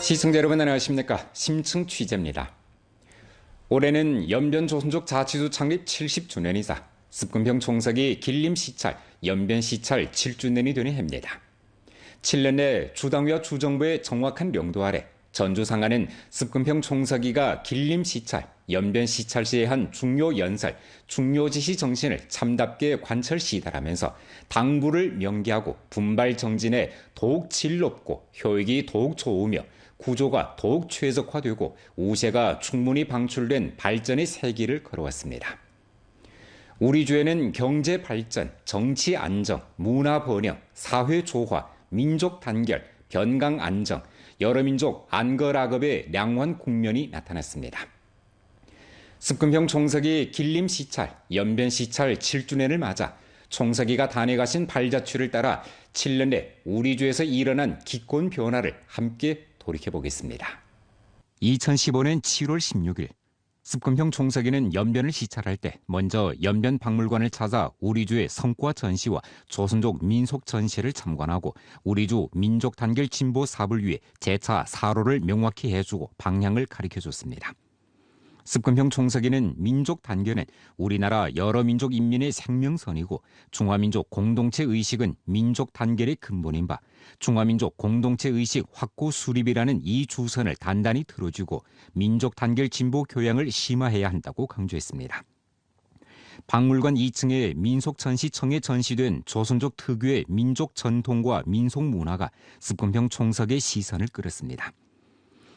시청자 여러분 안녕하십니까 심층 취재입니다. 올해는 연변 조선족 자치도 창립 70주년이자 습근평 총석이 길림 시찰, 연변 시찰 7주년이 되는 해입니다. 7년 내 주당위와 주정부의 정확한 명도 아래 전주 상하는 습근평 총서기가 길림 시찰, 연변 시찰 시에 한 중요 연설, 중요 지시 정신을 참답게 관철 시달하면서 당부를 명기하고 분발 정진에 더욱 질 높고 효익이 더욱 좋으며 구조가 더욱 최적화되고 우세가 충분히 방출된 발전의 세기를 걸어왔습니다. 우리 주에는 경제 발전, 정치 안정, 문화 번영, 사회 조화, 민족 단결, 변강 안정, 여러 민족 안거락업의 량환 국면이 나타났습니다. 습근평 총석이 길림 시찰, 연변 시찰 7주년을 맞아 총석이가 단행하신 발자취를 따라 7년 내 우리 주에서 일어난 기권 변화를 함께 돌이켜 보겠습니다. 2015년 7월 16일 습근평 총석이는 연변을 시찰할 때 먼저 연변 박물관을 찾아 우리주의 성과 전시와 조선족 민속 전시를 참관하고 우리주 민족 단결 진보 사업을 위해 재차 사로를 명확히 해주고 방향을 가르쳐 줬습니다. 습근평 총석이는 민족 단결은 우리나라 여러 민족 인민의 생명선이고 중화민족 공동체 의식은 민족 단결의 근본인 바 중화민족 공동체 의식 확고 수립이라는 이 주선을 단단히 들어주고 민족 단결 진보 교양을 심화해야 한다고 강조했습니다. 박물관 2층에 민속전시청에 전시된 조선족 특유의 민족 전통과 민속 문화가 습근평 총석의 시선을 끌었습니다.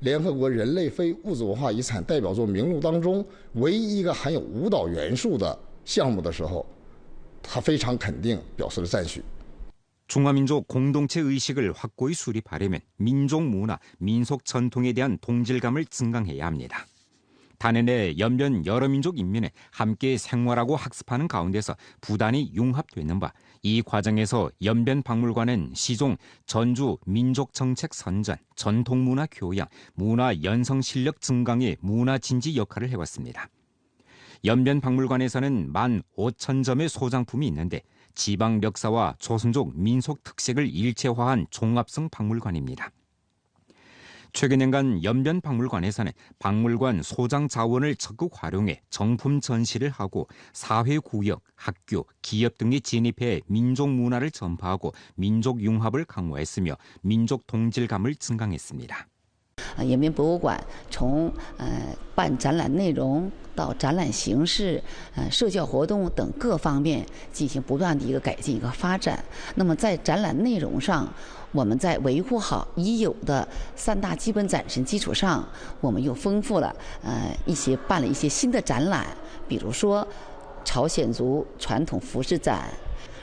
联合国人类非物质文化遗产代表作名录当中唯一一个含有舞蹈元素的项目的时候，他非常肯定，表示了赞许。 중화민족 공동체 의식을 확고히 수립하려면 민족 문화, 민속 전통에 대한 동질감을 증강해야 합니다. 단연의 연변 여러 민족 인민을 함께 생활하고 학습하는 가운데서 부단히 융합되는 바 이 과정에서 연변 박물관은 시종 전주 민족 정책 선전, 전통 문화 교양, 문화 연성 실력 증강의 문화 진지 역할을 해왔습니다. 연변 박물관에서는 만 5천 점의 소장품이 있는데 지방 역사와 조선족 민속 특색을 일체화한 종합성 박물관입니다. 최근 년간 연변 박물관에서는 박물관 소장 자원을 적극 활용해 정품 전시를 하고 사회 구역, 학교, 기업 등에 진입해 민족 문화를 전파하고 민족 융합을 강화했으며 민족 동질감을 증강했습니다. 啊，延边博物馆从呃办展览内容到展览形式、呃社交活动等各方面进行不断的一个改进和发展。那么在展览内容上，我们在维护好已有的三大基本展陈基础上，我们又丰富了呃一些办了一些新的展览，比如说朝鲜族传统服饰展。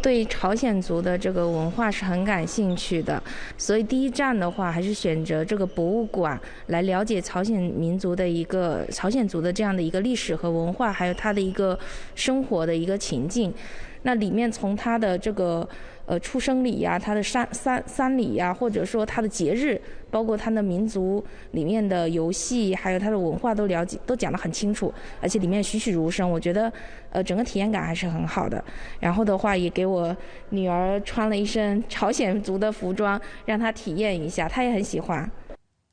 对朝鲜族的这个文化是很感兴趣的，所以第一站的话还是选择这个博物馆来了解朝鲜民族的一个朝鲜族的这样的一个历史和文化，还有他的一个生活的一个情境。那里面从它的这个呃出生礼呀、它的丧丧丧礼呀，或者说它的节日，包括它的民族里面的游戏，还有它的文化都了解都讲得很清楚，而且里面栩栩如生，我觉得呃整个体验感还是很好的。然后的话也给我女儿穿了一身朝鲜族的服装，让她体验一下，她也很喜欢。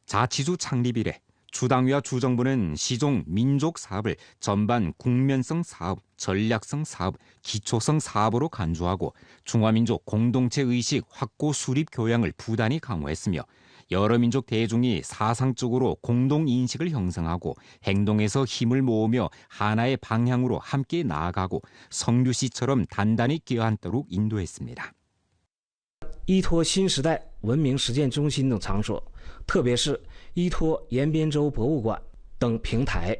자치주 창립 이래 주당위와 주정부는 시종 민족 사업을 전반 국면성 사업, 전략성 사업, 기초성 사업으로 간주하고 중화민족 공동체 의식 확고 수립 교양을 부단히 강화했으며 여러 민족 대중이 사상적으로 공동 인식을 형성하고 행동에서 힘을 모으며 하나의 방향으로 함께 나아가고 성류씨처럼 단단히 끼어앉도록 인도했습니다. 依托新时代文明实践中心等场所，特别是 依托延边州博物馆等平台，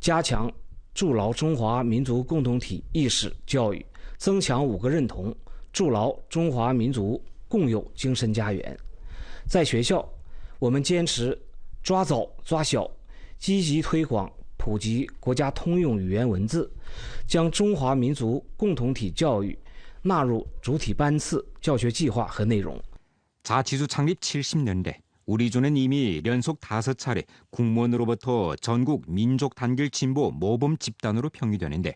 加强筑牢中华民族共同体意识教育，增强五个认同，筑牢中华民族共有精神家园。在学校，我们坚持抓早抓小，积极推广普及国家通用语言文字，将中华民族共同体教育纳入主体班次教学计划和内容。 자치주 창립 70년대 우리주는 이미 연속 다섯 차례 국무원으로부터 전국 민족 단결 진보 모범 집단으로 평유되는데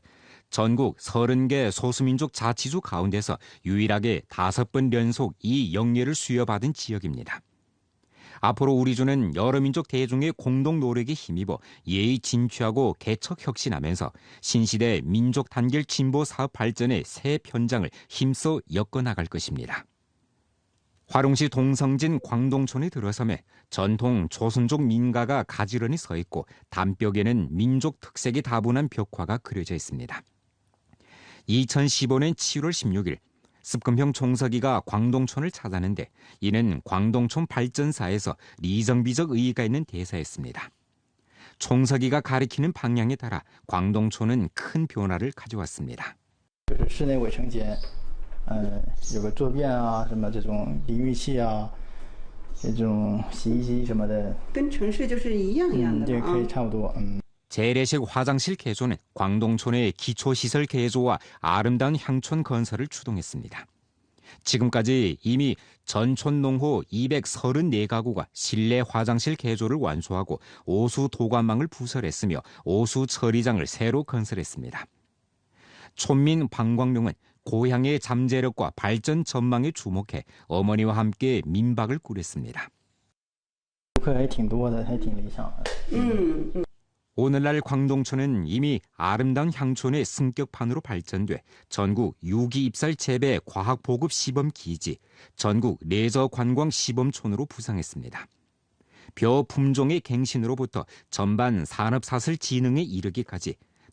전국 30개 소수민족 자치주 가운데서 유일하게 다섯 번 연속 이 영예를 수여받은 지역입니다. 앞으로 우리주는 여러 민족 대중의 공동 노력에 힘입어 예의 진취하고 개척 혁신하면서 신시대 민족 단결 진보 사업 발전의 새 편장을 힘써 엮어나갈 것입니다. 화룡시 동성진 광동촌에 들어서매 전통 조선족 민가가 가지런히 서 있고 담벽에는 민족 특색이 다분한 벽화가 그려져 있습니다. 2015년 7월 16일 습금평 총서기가 광동촌을 찾았는데 이는 광동촌 발전사에서 리정비적 의의가 있는 대사였습니다. 총서기가 가리키는 방향에 따라 광동촌은 큰 변화를 가져왔습니다. 就是室内卫生间， 呃，有个坐便啊，什么这种淋浴器啊，这种洗衣机什么的，跟城市就是一样一样嗯，的嘛啊这个可以。差不多，嗯。 재래식 화장실 개조는 광동촌의 기초시설 개조와 아름다운 향촌 건설을 추동했습니다. 지금까지 이미 전촌 농호 234가구가 실내 화장실 개조를 완수하고 오수 도관망을 부설했으며 오수 처리장을 새로 건설했습니다. 촌민 방광룡은 고향의 잠재력과 발전 전망에 주목해 어머니와 함께 민박을 꾸렸습니다. 음, 음. 오늘날 광동촌은 이미 아름다운 향촌의 승격판으로 발전돼 전국 유기 입살 재배 과학 보급 시범 기지, 전국 레저 관광 시범촌으로 부상했습니다. 벼 품종의 갱신으로부터 전반 산업 사슬 지능에 이르기까지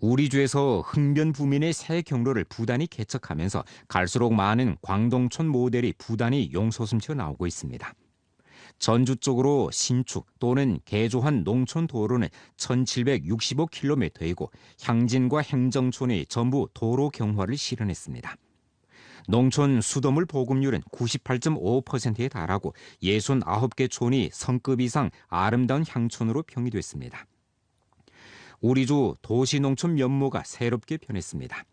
우리 주에서 흥변 부민의 새 경로를 부단히 개척하면서 갈수록 많은 광동촌 모델이 부단히 용솟음쳐 나오고 있습니다. 전주 쪽으로 신축 또는 개조한 농촌 도로는 1765km이고 향진과 행정촌이 전부 도로 경화를 실현했습니다. 농촌 수돗물 보급률은 98.5%에 달하고 69개 촌이 성급 이상 아름다운 향촌으로 평이됐습니다. 우리주 도시농촌 면모가 새롭게 변했습니다.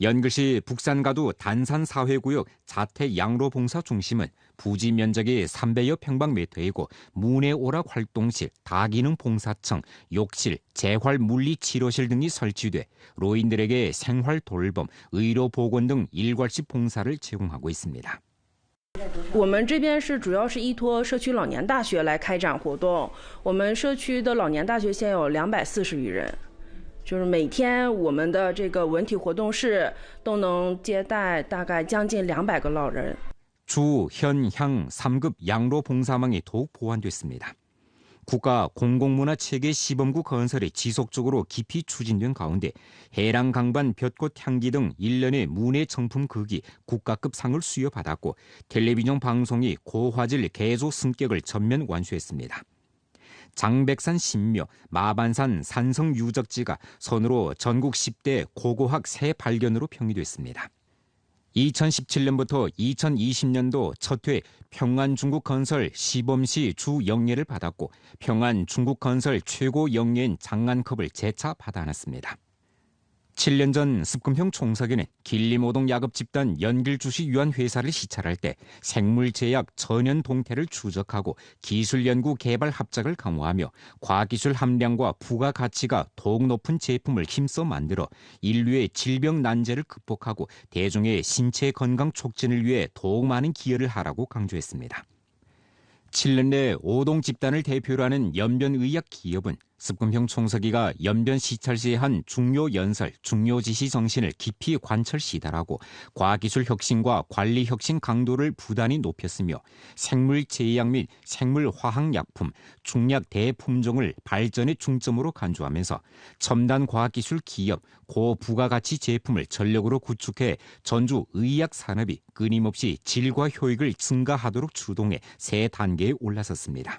연글시 북산가도 단산사회구역 자택 양로봉사 중심은 부지 면적이 300여 평방미터이고 문해오락 활동실, 다기능 봉사청, 욕실, 재활 물리 치료실 등이 설치돼 노인들에게 생활 돌봄, 의료 보건 등 일괄식 봉사를 제공하고 있습니다. 我们这边是主要是依托社区老年大学来开展活动。我们社区的老年大学现有两百四十余人，就是每天我们的这个文体活动室都能接待大概将近两百个老人。 주, 현, 향 3급 양로 봉사망이 더욱 보완됐습니다. 국가 공공문화 체계 시범구 건설이 지속적으로 깊이 추진된 가운데 해랑 강반 볕꽃 향기 등 일련의 문예 정품 극이 국가급 상을 수여받았고 텔레비전 방송이 고화질 개조 승격을 전면 완수했습니다. 장백산 신묘, 마반산 산성 유적지가 선으로 전국 10대 고고학 새 발견으로 평이됐습니다. 2017년부터 2020년도 첫회 평안 중국 건설 시범시 주 영예를 받았고 평안 중국 건설 최고 영예인 장안컵을 재차 받아놨습니다. 7년 전 습금형 총석이는 길림오동 야급 집단 연길주식 유한 회사를 시찰할 때 생물제약 전연 동태를 추적하고 기술연구 개발 합작을 강화하며 과기술 함량과 부가 가치가 더욱 높은 제품을 힘써 만들어 인류의 질병 난제를 극복하고 대중의 신체 건강 촉진을 위해 더욱 많은 기여를 하라고 강조했습니다. 7년 내 오동 집단을 대표로 하는 연변의학 기업은 습금형 총서기가 연변 시찰 시에 한 중요 연설, 중요 지시 정신을 깊이 관철 시달하고 과기술 혁신과 관리 혁신 강도를 부단히 높였으며 생물 제약 및 생물 화학 약품, 중약 대품종을 발전의 중점으로 간주하면서 첨단 과학기술 기업, 고부가가치 제품을 전력으로 구축해 전주 의약 산업이 끊임없이 질과 효익을 증가하도록 주동해 새 단계에 올라섰습니다.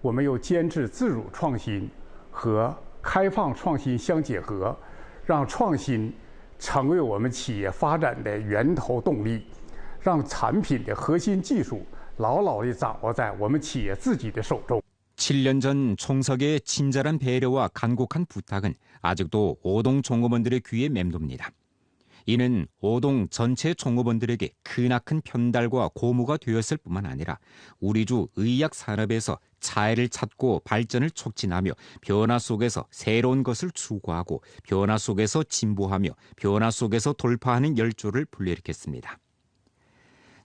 我们又坚持自主创新和开放创新相结合，让创新成为我们企业发展的源头动力，让产品的核心技术牢牢地掌握在我们企业自己的手中。 7년 전 총석의 친절한 배려와 간곡한 부탁은 아직도 오동 종업원들의 귀에 맴돕니다. 이는 오동 전체 종업원들에게 크나큰 편달과 고무가 되었을 뿐만 아니라 우리 주 의약 산업에서 차이를 찾고 발전을 촉진하며 변화 속에서 새로운 것을 추구하고 변화 속에서 진보하며 변화 속에서 돌파하는 열조를 불러일으켰습니다.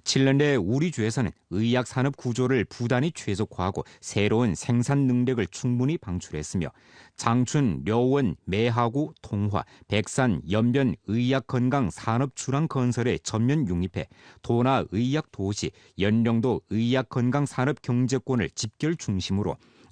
7년 내 우리 주에서는 의약 산업 구조를 부단히 최적화하고 새로운 생산 능력을 충분히 방출했으며 장춘, 려원, 매하구, 통화, 백산, 연변 의약 건강 산업 출항 건설에 전면 융입해 도나 의약 도시, 연령도 의약 건강 산업 경제권을 집결 중심으로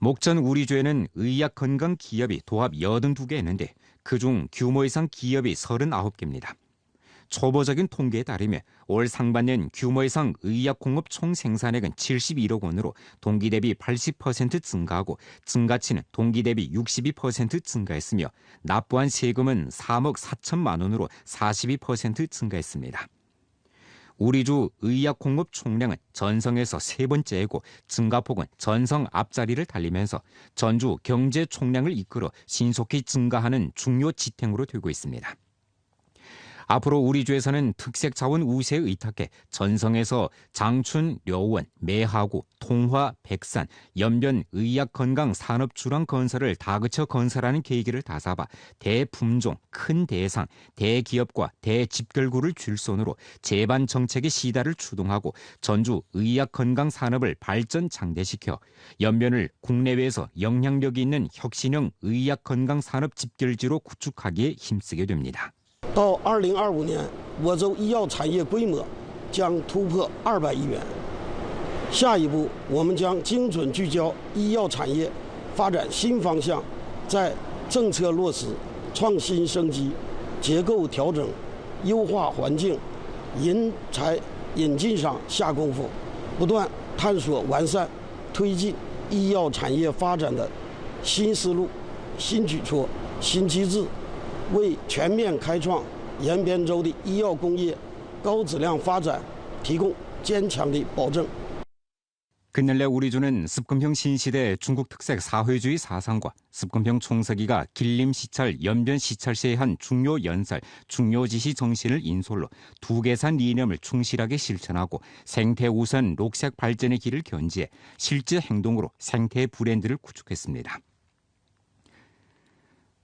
목전 우리주에는 의약 건강 기업이 도합 82개 있는데 그중 규모 이상 기업이 39개입니다. 초보적인 통계에 따르면 올 상반년 규모 이상 의약 공업 총 생산액은 71억 원으로 동기 대비 80% 증가하고 증가치는 동기 대비 62% 증가했으며 납부한 세금은 3억 4천만 원으로 42% 증가했습니다. 우리 주 의약 공급 총량은 전성에서 세 번째이고 증가폭은 전성 앞자리를 달리면서 전주 경제 총량을 이끌어 신속히 증가하는 중요 지탱으로 되고 있습니다. 앞으로 우리 주에서는 특색 자원 우세에 의탁해 전성에서 장춘, 려원, 매하구, 통화, 백산, 연변, 의약 건강 산업 주랑 건설을 다그쳐 건설하는 계기를 다잡아 대품종, 큰 대상, 대기업과 대집결구를 줄손으로 재반 정책의 시다를 추동하고 전주 의약 건강 산업을 발전 장대시켜 연변을 국내외에서 영향력이 있는 혁신형 의약 건강 산업 집결지로 구축하기에 힘쓰게 됩니다. 到二零二五年，我州医药产业规模将突破二百亿元。下一步，我们将精准聚焦医药产业发展新方向，在政策落实、创新升级、结构调整、优化环境、人才引进上下功夫，不断探索完善、推进医药产业发展的新思路、新举措、新机制。为全面开创延边州的医药工业高质量发展提供坚强的保证。 근래 우리주는 습근평 신시대 중국 특색 사회주의 사상과 습근평 총서기가 길림 시찰, 연변 시찰 시에 한 중요 연설, 중요 지시 정신을 인솔로 두 계산 이념을 충실하게 실천하고 생태 우선 녹색 발전의 길을 견지해 실제 행동으로 생태 브랜드를 구축했습니다.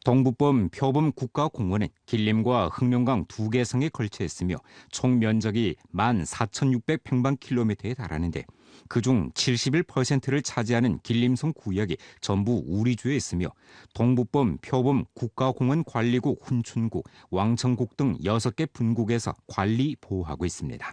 동북범 표범 국가공원은 길림과 흑룡강 두 개성에 걸쳐 있으며 총 면적이 14,600평방킬로미터에 달하는데 그중 71%를 차지하는 길림성 구역이 전부 우리주에 있으며 동북범 표범 국가공원 관리국 훈춘국, 왕천국 등 6개 분국에서 관리 보호하고 있습니다.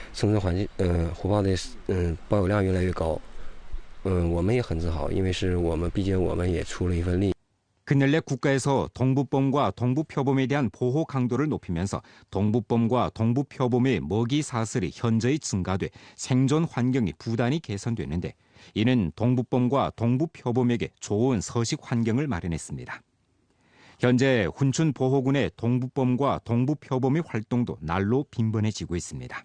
生存环境，嗯，虎豹的嗯保有量越来越高。嗯，我们也很自豪，因为是我们，毕竟我们也出了一份力。 근래 국가에서 동북범과 동북표범에 대한 보호 강도를 높이면서 동북범과 동북표범의 먹이 사슬이 현저히 증가돼 생존 환경이 부단히 개선되는데 이는 동북범과 동북표범에게 좋은 서식 환경을 마련했습니다. 현재 훈춘 보호군의 동북범과 동북표범의 활동도 날로 빈번해지고 있습니다.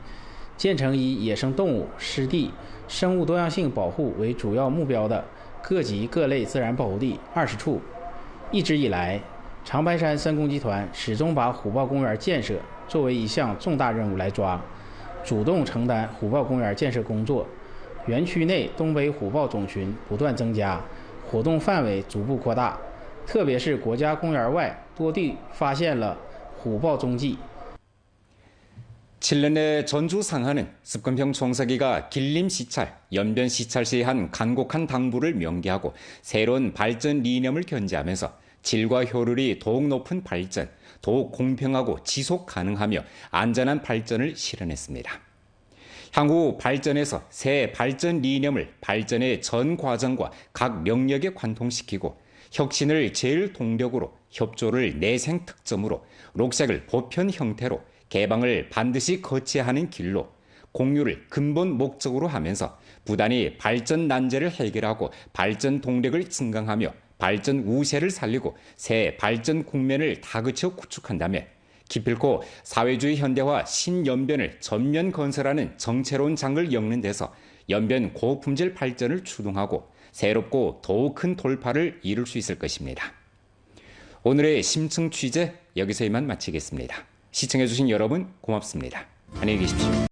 建成以野生动物、湿地、生物多样性保护为主要目标的各级各类自然保护地二十处。一直以来，长白山深工集团始终把虎豹公园建设作为一项重大任务来抓，主动承担虎豹公园建设工作。园区内东北虎豹种群不断增加，活动范围逐步扩大，特别是国家公园外多地发现了虎豹踪迹。 7년 내 전주 상하는 습근평 총서기가 길림 시찰, 연변 시찰 시에 한 간곡한 당부를 명기하고 새로운 발전 이념을 견지하면서 질과 효율이 더욱 높은 발전, 더욱 공평하고 지속 가능하며 안전한 발전을 실현했습니다. 향후 발전에서 새 발전 이념을 발전의 전 과정과 각 영역에 관통시키고 혁신을 제일 동력으로 협조를 내생 특점으로 녹색을 보편 형태로 개방을 반드시 거쳐야 하는 길로 공유를 근본 목적으로 하면서 부단히 발전 난제를 해결하고 발전 동력을 증강하며 발전 우세를 살리고 새 발전 국면을 다그쳐 구축한다면 기필코 사회주의 현대화 신연변을 전면 건설하는 정체로운 장을 엮는 데서 연변 고품질 발전을 추동하고 새롭고 더욱 큰 돌파를 이룰 수 있을 것입니다. 오늘의 심층 취재 여기서 이만 마치겠습니다. 시청해주신 여러분 고맙습니다. 안녕히 계십시오.